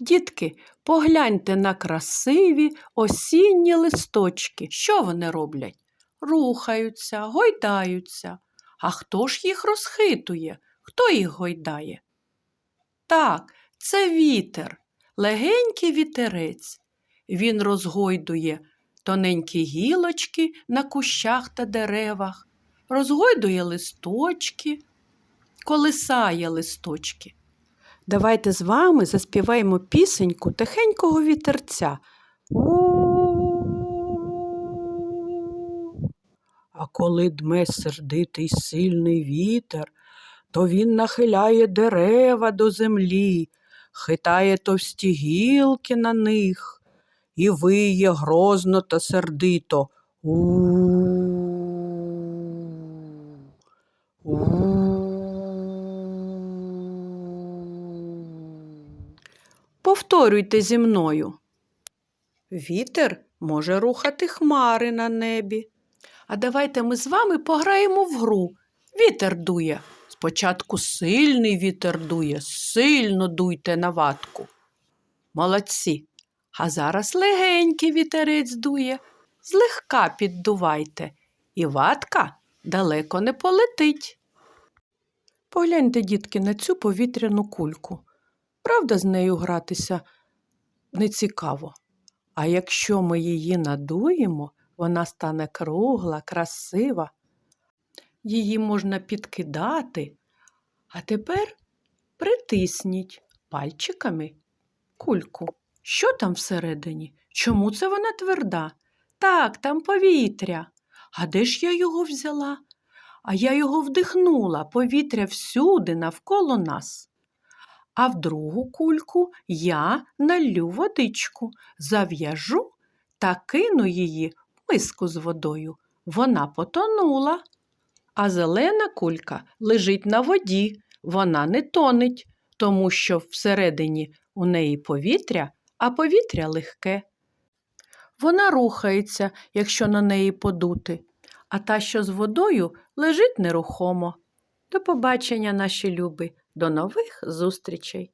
Дітки, погляньте на красиві осінні листочки. Що вони роблять? Рухаються, гойдаються. А хто ж їх розхитує? Хто їх гойдає? Так, це вітер, легенький вітерець. Він розгойдує тоненькі гілочки на кущах та деревах, розгойдує листочки, колисає листочки. Давайте з вами заспіваємо пісеньку тихенького вітерця. А коли дме сердитий сильний вітер, то він нахиляє дерева до землі, хитає товсті гілки на них і виє грозно та сердито. У. Повторюйте зі мною. Вітер може рухати хмари на небі. А давайте ми з вами пограємо в гру. Вітер дує. Спочатку сильний вітер дує, сильно дуйте на ватку. Молодці. А зараз легенький вітерець дує. Злегка піддувайте, і ватка далеко не полетить. Погляньте, дітки, на цю повітряну кульку. Правда, з нею гратися нецікаво. А якщо ми її надуємо, вона стане кругла, красива. Її можна підкидати. А тепер притисніть пальчиками кульку. Що там всередині? Чому це вона тверда? Так, там повітря. А де ж я його взяла? А я його вдихнула, повітря всюди навколо нас. А в другу кульку я налю водичку, зав'яжу та кину її в миску з водою. Вона потонула. А зелена кулька лежить на воді, вона не тонеть, тому що всередині у неї повітря, а повітря легке. Вона рухається, якщо на неї подути, а та, що з водою, лежить нерухомо. До побачення, наші люби, до нових зустрічей!